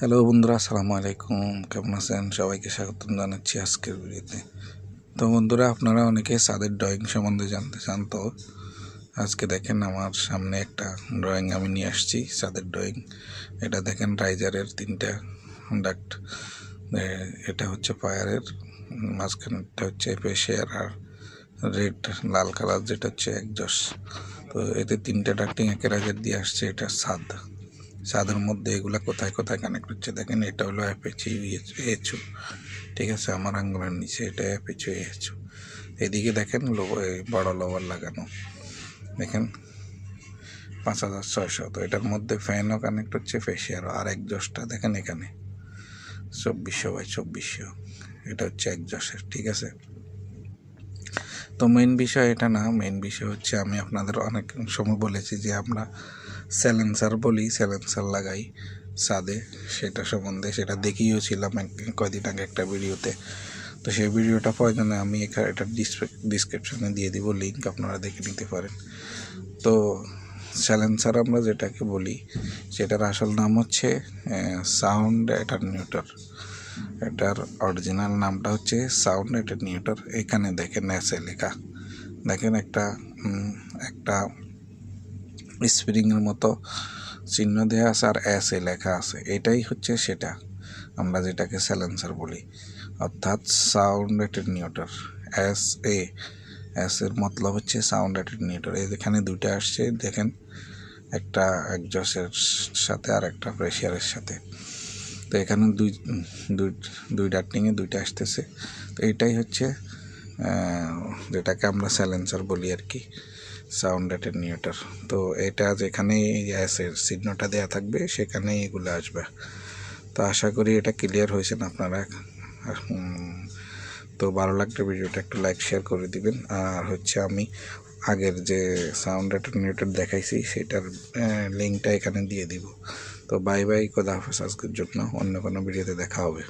Hello বন্ধুরা, আসসালামু আলাইকুম। কেমন আছেন? সবাইকে স্বাগতম জানাচ্ছি আজকের ভিডিওতে। তো বন্ধুরা, আপনারা অনেকে সাদের ড্রয়িং সম্বন্ধে জানতে চান তো? আজকে দেখেন আমার সামনে একটা ড্রয়িং আমি নিয়ে আসছি ছাদের ড্রয়িং এটা দেখেন রাইজারের তিনটা ডাক্ট এটা হচ্ছে ফায়ারের মাঝখানটা হচ্ছে পেশিয়ার আর রেড লাল কালার যেটা হচ্ছে একজস তো এতে তিনটা ডাক্টিং একের রাইজার দিয়ে আসছে, এটা ছাদ ছাদের মধ্যে এগুলা কোথায় কোথায় কানেক্ট হচ্ছে দেখেন, এটা হলো অ্যাপেচি এইচু ঠিক আছে? আমার আঙ্গুলের নিচে এটা অ্যাপেচু এইচু এদিকে দেখেন বড় লোভার লাগানো। দেখেন? পাঁচ হাজার ছয়শো। তো এটার মধ্যে ফ্যানও কানেক্ট হচ্ছে ফেসিয়ারও আর একজসটা দেখেন এখানে। চব্বিশশো বাই চব্বিশশো। এটা হচ্ছে একজসের ঠিক আছে? তো মেন বিষয় এটা না মেন বিষয় হচ্ছে আমি আপনাদের অনেক সময় বলেছি যে আমরা স্যালেন্সার বলি স্যালেন্সার লাগাই সাদে সেটা সম্বন্ধে, সেটা দেখিয়েছিলাম এক- কয়দিন আগে একটা ভিডিওতে। তো সেই ভিডিওটা প্রয়োজনে আমি এখানে এটা ডিসক্রিপশানে দিয়ে দিব লিঙ্ক আপনারা দেখে নিতে পারেন। তো স্যালেন্সার আমরা যেটাকে বলি, সেটার আসল নাম হচ্ছে সাউন্ড অ্যাটারনিউটার এটার অরিজিনাল নামটা হচ্ছে সাউন্ড অ্যাটারনিউটার এখানে দেখেন এসে লেখা। দেখেন একটা একটা স্প্রিংয়ের মতো চিহ্ন দেওয়া আছে আর এস এ লেখা আছে। এটাই হচ্ছে সেটা, আমরা যেটাকে স্যালেন্সার বলি। অর্থাৎ sound attenuator S A S এর মতলব হচ্ছে সাউন্ড অ্যাটেনিউটার এখানে দুইটা আসছে, দেখেন, একটা একজসের সাথে আর একটা প্রেশিয়ারের সাথে। তো এখানে দুই দুই দুই ডাকটিংয়ে দুইটা আসতেছে। তো এটাই হচ্ছে যেটাকে আমরা স্যালেন্সার বলি আর কি সাউন্ড অ্যাটেনিউটার তো এটা যেখানে গ্যাসের চিহ্নটা দেওয়া থাকবে, সেখানেই এগুলো আসবে। তো আশা করি এটা ক্লিয়ার হয়েছেন আপনারা। তো ভালো লাগলে ভিডিওটা একটু লাইক শেয়ার করে দিবেন। আর হচ্ছে আমি আগের যে সাউন্ড অ্যাটেনিউটার দেখাইছি, সেটার লিঙ্কটা এখানে দিয়ে দিব। তো বাই বাই খোদা হাফেজ আজকের জন্য অন্য কোনো ভিডিওতে দেখা হবে।